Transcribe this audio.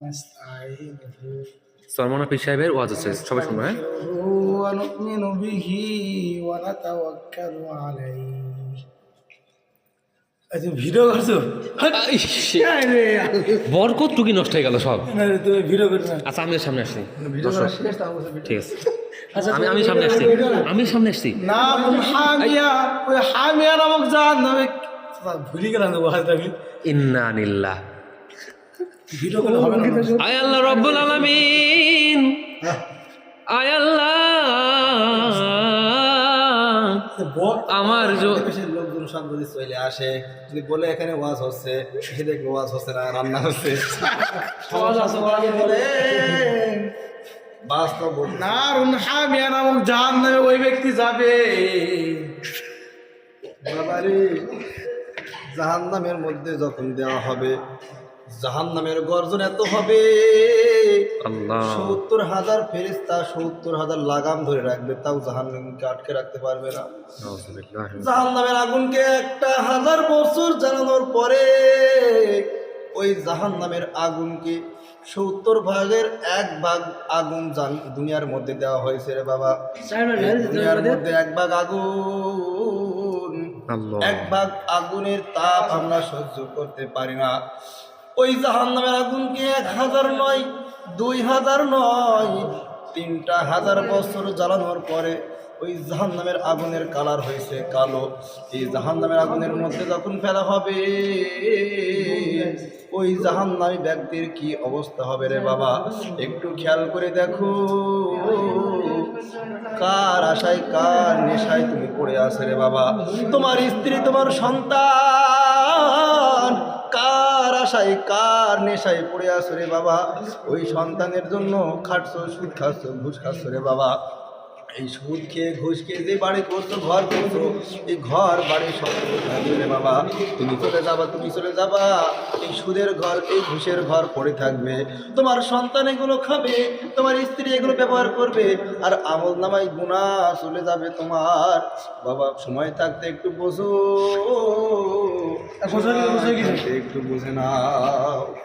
نستعينه সলমনা পীর সাহেবের ওয়াজ আছে সবাই শুনবো হ্যাঁ ونؤمن به ونتوكل عليه আচ্ছা ভিডিও করছো বরকত টুকি নষ্ট হয়ে গেল সব না, তুমি ভিডিও করছো না আচ্ছা আমি সামনে আসছি ভিডিও করা শেষ তাও বলছো video। ঠিক আছে আচ্ছা, আমি আমি তুমি সামনে আসছি ভিডিও না? আমি সামনে আসছি না ওই হামিয়া ওই হামিয়া নামক জাহান নামে ভুলি গেলাম তো ওয়াজটা আমি ইন্না নিল্লাহ আয় আল্লাহ রব্বুল আলামিন। আয় আল্লাহ। আমার লোকজন সব যদি চলে আসে। যদি বলে এখানে ওয়াজ হচ্ছে এসে দেখবে ওয়াজ হচ্ছে না রান্না হচ্ছে। বলে বাস্তব বলছি। নারুন হামিয়া নামক জাহান নামে ওই ব্যক্তি যাবে। বাবারে জাহান্নামের মধ্যে যখন দেওয়া হবে জাহান্নামের গর্জন এত হবে। সত্তর হাজার ফেরিস্তা সত্তর হাজার লাগাম ধরে রাখবে তাও জাহান্নামকে আটকে রাখতে পারবে না। নাউজুবিল্লাহ। জাহান্নামের আগুনকে একটা হাজার বছর জানানোর পরে ওই জাহান্নামের আগুনকে সত্তর ভাগের এক ভাগ আগুন জান- দুনিয়ার মধ্যে দেওয়া হয়েছে রে বাবা। দুনিয়ার মধ্যে এক ভাগ আগুন। এক ভাগ আগুনের তাপ আমরা সহ্য করতে পারি না। ওই জাহান্নামের আগুনকে এক হাজার নয়, দুই হাজার নয়, তিনটা হাজার বছর জ্বালানোর পরে ওই জাহান্নামের আগুনের কালার হয়েছে কালো। এই জাহান্নামের আগুনের মধ্যে যখন ফেলা হবে, ওই জাহান্নামী ব্যক্তির কি অবস্থা হবে রে বাবা? একটু খেয়াল করে দেখো। কার আশায়, কার নেশায় তুমি পড়ে আসে রে বাবা? তোমার স্ত্রী, তোমার সন্তান আশায় কার নেশায় পড়ে আসো রে বাবা? ওই সন্তানের জন্য খাটছো, সুদ খাচ্ছ, ঘুষ খাচ্ছ রে বাবা। এই সুদ খেয়ে ঘুষ খেয়ে যে বাড়ি করছ ঘর করছ এই ঘর বাড়ি সব রে বাবা। তুমি চলে যাবা, তুমি চলে যাবা। এই সুদের ঘর, এই ঘুষের ঘর পড়ে থাকবে। তোমার সন্তান এগুলো খাবে, তোমার স্ত্রী এগুলো ব্যবহার করবে, আর আমল নামাই গুণা চলে যাবে তোমার। বাবা, সময় থাকতে একটু বোঝো? একটু বুঝে নাও।